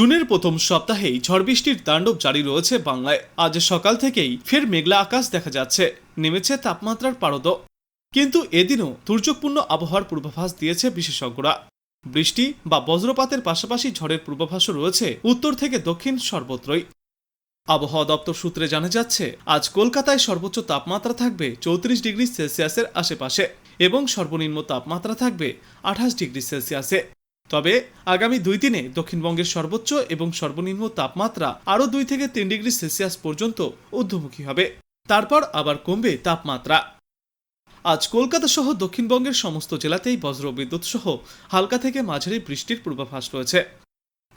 জুনের প্রথম সপ্তাহেই ঝড় বৃষ্টির তাণ্ডব জারি রয়েছে বাংলায়। আজ সকাল থেকেই ফের মেঘলা আকাশ দেখা যাচ্ছে। নেমেছে তাপমাত্রার পারদ। কিন্তু এদিনও দুর্যোগপূর্ণ আবহাওয়ার পূর্বাভাস দিয়েছে বিশেষজ্ঞরা। বৃষ্টি বা বজ্রপাতের পাশাপাশি ঝড়ের পূর্বাভাসও রয়েছে উত্তর থেকে দক্ষিণ সর্বত্রই। আবহাওয়া দপ্তর সূত্রে জানা যাচ্ছে, আজ কলকাতায় সর্বোচ্চ তাপমাত্রা থাকবে চৌত্রিশ ডিগ্রি সেলসিয়াসের আশেপাশে এবং সর্বনিম্ন তাপমাত্রা থাকবে আঠাশ ডিগ্রি সেলসিয়াসে। তবে আগামী দুই দিনে দক্ষিণবঙ্গের সর্বোচ্চ এবং সর্বনিম্ন তাপমাত্রা আরও দুই থেকে তিন ডিগ্রি সেলসিয়াস পর্যন্ত ঊর্ধ্বমুখী হবে। তারপর আবার কমবে তাপমাত্রা। আজ কলকাতা সহ দক্ষিণবঙ্গের সমস্ত জেলাতেই বজ্র বিদ্যুৎ সহ হালকা থেকে মাঝারি বৃষ্টির পূর্বাভাস রয়েছে।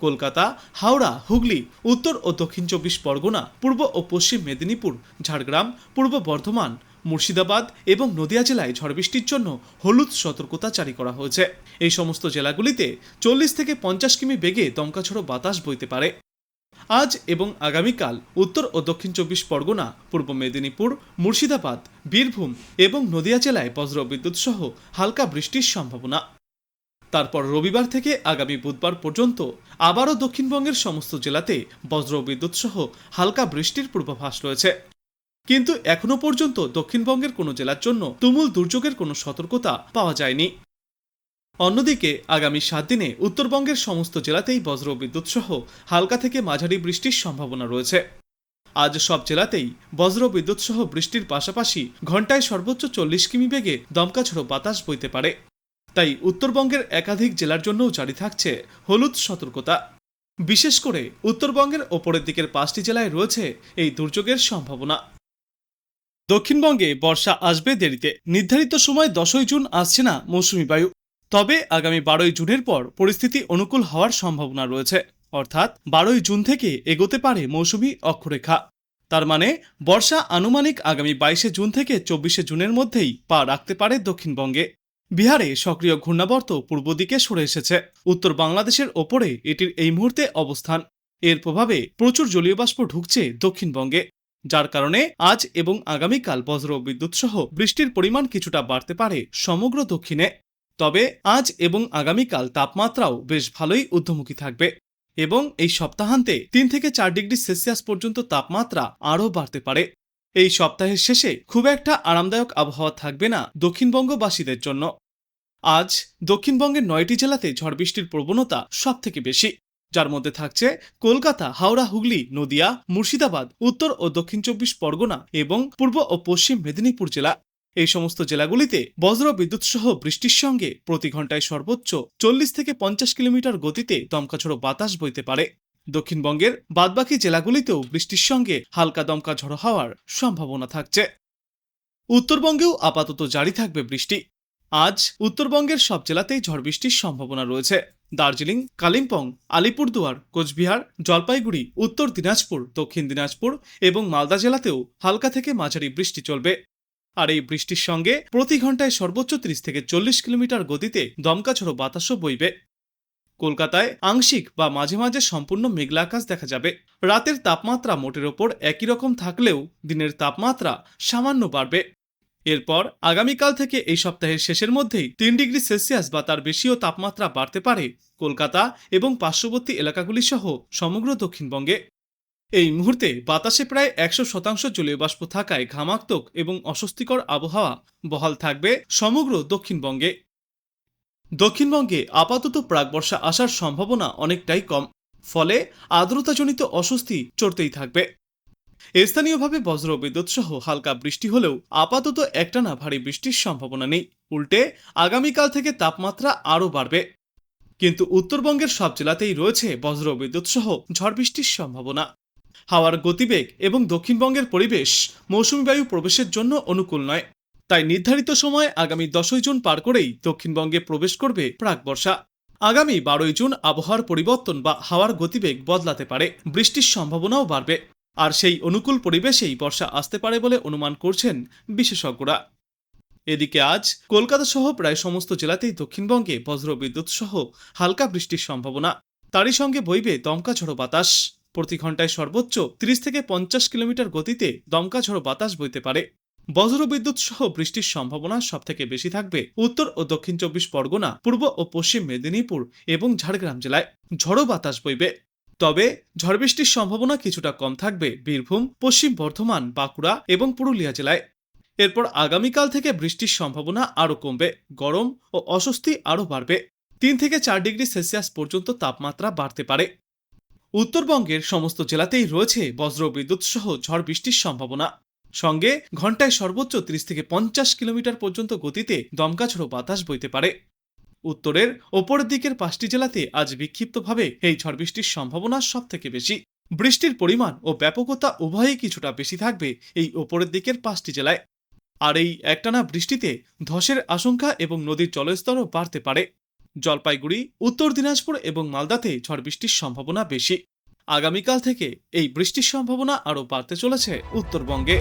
কলকাতা, হাওড়া, হুগলি, উত্তর ও দক্ষিণ চব্বিশ পরগনা, পূর্ব ও পশ্চিম মেদিনীপুর, ঝাড়গ্রাম, পূর্ব বর্ধমান মুর্শিদাবাদ এবং নদিয়া জেলায় ঝড় বৃষ্টির জন্য হলুদ সতর্কতা জারি করা হয়েছে। এই সমস্ত জেলাগুলিতে চল্লিশ থেকে পঞ্চাশ কিমি বেগে দমকাঝড়ো বাতাস বইতে পারে। আজ এবং আগামীকাল উত্তর ও দক্ষিণ চব্বিশ পরগনা, পূর্ব মেদিনীপুর, মুর্শিদাবাদ, বীরভূম এবং নদিয়া জেলায় বজ্র বিদ্যুৎ সহ হালকা বৃষ্টির সম্ভাবনা। তারপর রবিবার থেকে আগামী বুধবার পর্যন্ত আবারও দক্ষিণবঙ্গের সমস্ত জেলাতে বজ্র বিদ্যুৎ সহ হালকা বৃষ্টির পূর্বাভাস রয়েছে। কিন্তু এখনও পর্যন্ত দক্ষিণবঙ্গের কোনো জেলার জন্য তুমুল দুর্যোগের কোনো সতর্কতা পাওয়া যায়নি। অন্যদিকে, আগামী সাত দিনে উত্তরবঙ্গের সমস্ত জেলাতেই বজ্র বিদ্যুৎ সহ হালকা থেকে মাঝারি বৃষ্টির সম্ভাবনা রয়েছে। আজ সব জেলাতেই বজ্র বিদ্যুৎ সহ বৃষ্টির পাশাপাশি ঘন্টায় সর্বোচ্চ চল্লিশ কিমি বেগে দমকা বাতাস বইতে পারে। তাই উত্তরবঙ্গের একাধিক জেলার জন্যও জারি থাকছে হলুদ সতর্কতা। বিশেষ করে উত্তরবঙ্গের ওপরের দিকের পাঁচটি জেলায় রয়েছে এই দুর্যোগের সম্ভাবনা। দক্ষিণবঙ্গে বর্ষা আসবে দেরিতে। নির্ধারিত সময় দশই জুন আসছে না মৌসুমি বায়ু। তবে আগামী বারোই জুনের পর পরিস্থিতি অনুকূল হওয়ার সম্ভাবনা রয়েছে। অর্থাৎ বারোই জুন থেকে এগোতে পারে মৌসুমি অক্ষরেখা। তার মানে বর্ষা আনুমানিক আগামী বাইশে জুন থেকে চব্বিশে জুনের মধ্যেই পা রাখতে পারে দক্ষিণবঙ্গে। বিহারে সক্রিয় ঘূর্ণাবর্ত পূর্ব দিকে সরে এসেছে। উত্তর বাংলাদেশের ওপরে এটির এই মুহূর্তে অবস্থান। এর প্রভাবে প্রচুর জলীয় বাষ্প ঢুকছে দক্ষিণবঙ্গে। যার কারণে আজ এবং আগামীকাল বজ্র বিদ্যুৎ সহ বৃষ্টির পরিমাণ কিছুটা বাড়তে পারে সমগ্র দক্ষিণে। তবে আজ এবং আগামীকাল তাপমাত্রাও বেশ ভালোই ঊর্ধ্বমুখী থাকবে এবং এই সপ্তাহান্তে তিন থেকে চার ডিগ্রি সেলসিয়াস পর্যন্ত তাপমাত্রা আরও বাড়তে পারে। এই সপ্তাহের শেষে খুব একটা আরামদায়ক আবহাওয়া থাকবে না দক্ষিণবঙ্গবাসীদের জন্য। আজ দক্ষিণবঙ্গের নয়টি জেলাতে ঝড় বৃষ্টির প্রবণতা সব থেকে বেশি। যার মধ্যে থাকছে কলকাতা, হাওড়া, হুগলি, নদিয়া, মুর্শিদাবাদ, উত্তর ও দক্ষিণ চব্বিশ পরগনা এবং পূর্ব ও পশ্চিম মেদিনীপুর জেলা। এই সমস্ত জেলাগুলিতে বজ্র বিদ্যুৎ সহ বৃষ্টির সঙ্গে প্রতি ঘন্টায় সর্বোচ্চ চল্লিশ থেকে পঞ্চাশ কিলোমিটার গতিতে দমকাঝড়ো বাতাস বইতে পারে। দক্ষিণবঙ্গের বাদবাকি জেলাগুলিতেও বৃষ্টির সঙ্গে হালকা দমকা ঝড়ো হওয়ার সম্ভাবনা থাকছে। উত্তরবঙ্গেও আপাতত জারি থাকবে বৃষ্টি। আজ উত্তরবঙ্গের সব জেলাতেই ঝড় বৃষ্টির সম্ভাবনা রয়েছে। দার্জিলিং, কালিম্পং, আলিপুরদুয়ার, কোচবিহার, জলপাইগুড়ি, উত্তর দিনাজপুর, দক্ষিণ দিনাজপুর এবং মালদা জেলাতেও হালকা থেকে মাঝারি বৃষ্টি চলবে। আর এই বৃষ্টির সঙ্গে প্রতি ঘন্টায় সর্বোচ্চ ত্রিশ থেকে চল্লিশ কিলোমিটার গতিতে দমকা ঝড়ো বাতাসও বইবে। কলকাতায় আংশিক বা মাঝে মাঝে সম্পূর্ণ মেঘলা আকাশ দেখা যাবে। রাতের তাপমাত্রা মোটের ওপর একই রকম থাকলেও দিনের তাপমাত্রা সামান্য বাড়বে। এরপর আগামীকাল থেকে এই সপ্তাহের শেষের মধ্যেই তিন ডিগ্রি সেলসিয়াস বা তার বেশিও তাপমাত্রা বাড়তে পারে। কলকাতা এবং পার্শ্ববর্তী এলাকাগুলি সহ সমগ্র দক্ষিণবঙ্গে। এই মুহূর্তে বাতাসে প্রায় একশো শতাংশ জলীয় বাষ্প থাকায় ঘামাক্তক এবং অস্বস্তিকর আবহাওয়া বহাল থাকবে সমগ্র দক্ষিণবঙ্গে। দক্ষিণবঙ্গে আপাতত প্রাকবর্ষা আসার সম্ভাবনা অনেকটাই কম, ফলে আর্দ্রতাজনিত অস্বস্তি চড়তেই থাকবে। স্থানীয়ভাবে বজ্র বিদ্যুৎ সহ হালকা বৃষ্টি হলেও আপাতত একটানা ভারী বৃষ্টির সম্ভাবনা নেই। উল্টে আগামীকাল থেকে তাপমাত্রা আরও বাড়বে। কিন্তু উত্তরবঙ্গের সব জেলাতেই রয়েছে বজ্র বিদ্যুৎ সহ ঝড় বৃষ্টির সম্ভাবনা। হাওয়ার গতিবেগ এবং দক্ষিণবঙ্গের পরিবেশ মৌসুমী বায়ু প্রবেশের জন্য অনুকূল নয়। তাই নির্ধারিত সময় আগামী দশই জুন পার করেই দক্ষিণবঙ্গে প্রবেশ করবে প্রাক বর্ষা। আগামী বারোই জুন আবহাওয়ার পরিবর্তন বা হাওয়ার গতিবেগ বদলাতে পারে। বৃষ্টির সম্ভাবনাও বাড়বে। আর সেই অনুকূল পরিবেশেই বর্ষা আসতে পারে বলে অনুমান করছেন বিশেষজ্ঞরা। এদিকে আজ কলকাতা সহ প্রায় সমস্ত জেলাতেই দক্ষিণবঙ্গে বজ্র বিদ্যুৎ সহ হালকা বৃষ্টির সম্ভাবনা। তারই সঙ্গে বইবে দমকা ঝড়ো বাতাস। প্রতি ঘন্টায় সর্বোচ্চ তিরিশ থেকে পঞ্চাশ কিলোমিটার গতিতে দমকা ঝড়ো বাতাস বইতে পারে। বজ্রবিদ্যুৎ সহ বৃষ্টির সম্ভাবনা সবথেকে বেশি থাকবে উত্তর ও দক্ষিণ চব্বিশ পরগনা, পূর্ব ও পশ্চিম মেদিনীপুর এবং ঝাড়গ্রাম জেলায়। ঝড়ো বাতাস বইবে। তবে ঝড় বৃষ্টির সম্ভাবনা কিছুটা কম থাকবে বীরভূম, পশ্চিম বর্ধমান, বাঁকুড়া এবং পুরুলিয়া জেলায়। এরপর আগামীকাল থেকে বৃষ্টির সম্ভাবনা আরও কমবে, গরম ও অস্বস্তি আরও বাড়বে। তিন থেকে চার ডিগ্রি সেলসিয়াস পর্যন্ত তাপমাত্রা বাড়তে পারে। উত্তরবঙ্গের সমস্ত জেলাতেই রয়েছে বজ্র বিদ্যুৎ সহ ঝড় বৃষ্টির সম্ভাবনা। সঙ্গে ঘন্টায় সর্বোচ্চ ত্রিশ থেকে পঞ্চাশ কিলোমিটার পর্যন্ত গতিতে দমকাঝড়ো বাতাস বইতে পারে। উত্তরের ওপরের দিকের পাঁচটি জেলাতে আজ বিক্ষিপ্তভাবে এই ঝড় বৃষ্টির সম্ভাবনা সব থেকে বেশি। বৃষ্টির পরিমাণ ও ব্যাপকতা উভয়ই কিছুটা বেশি থাকবে এই ওপরের দিকের পাঁচটি জেলায়। আর এই একটানা বৃষ্টিতে ধসের আশঙ্কা এবং নদীর জলস্তরও বাড়তে পারে। জলপাইগুড়ি, উত্তর দিনাজপুর এবং মালদাতে ঝড় বৃষ্টির সম্ভাবনা বেশি। আগামীকাল থেকে এই বৃষ্টির সম্ভাবনা আরও বাড়তে চলেছে উত্তরবঙ্গে।